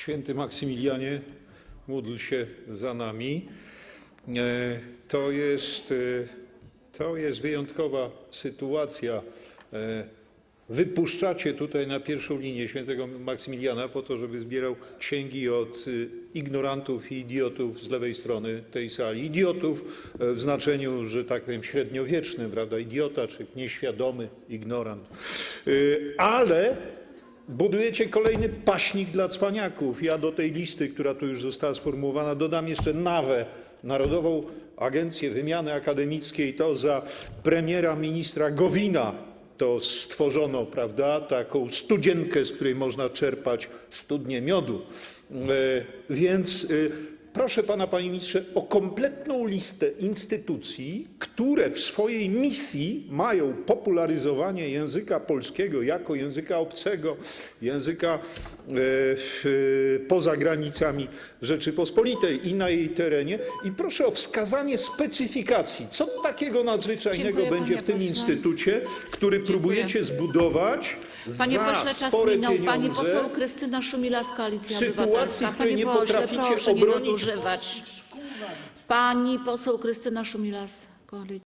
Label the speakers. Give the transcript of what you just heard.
Speaker 1: Święty Maksymilianie, módl się za nami. E, To jest, e, to jest wyjątkowa sytuacja. E, Wypuszczacie tutaj na pierwszą linię świętego Maksymiliana po to, żeby zbierał księgi od ignorantów i idiotów z lewej strony tej sali. Idiotów w znaczeniu, że tak powiem, średniowiecznym, prawda? Idiota, czy nieświadomy ignorant. Ale budujecie kolejny paśnik dla cwaniaków. Ja do tej listy, która tu już została sformułowana, dodam jeszcze NAWę, Narodową Agencję Wymiany Akademickiej. To za premiera ministra Gowina to stworzono, prawda, taką studzienkę, z której można czerpać studnię miodu. E, Więc e, proszę pana, panie ministrze, o kompletną listę instytucji, które w swojej misji mają popularyzowanie języka polskiego jako języka obcego, języka e, e, poza granicami Rzeczypospolitej i na jej terenie. I proszę o wskazanie specyfikacji, co takiego nadzwyczajnego będzie w tym instytucie, który próbujecie zbudować
Speaker 2: Panie
Speaker 1: za
Speaker 2: pośle, czas
Speaker 1: spore
Speaker 2: minął. Pani
Speaker 1: pieniądze.
Speaker 2: poseł Krystyna Szumilas, Koalicja
Speaker 1: w sytuacji,
Speaker 2: Obywatelska.
Speaker 1: w której
Speaker 2: Panie
Speaker 1: nie
Speaker 2: pośle,
Speaker 1: potraficie
Speaker 2: nie
Speaker 1: obronić-
Speaker 2: nadużywać. Pani poseł Krystyna Szumilas, Koalicja.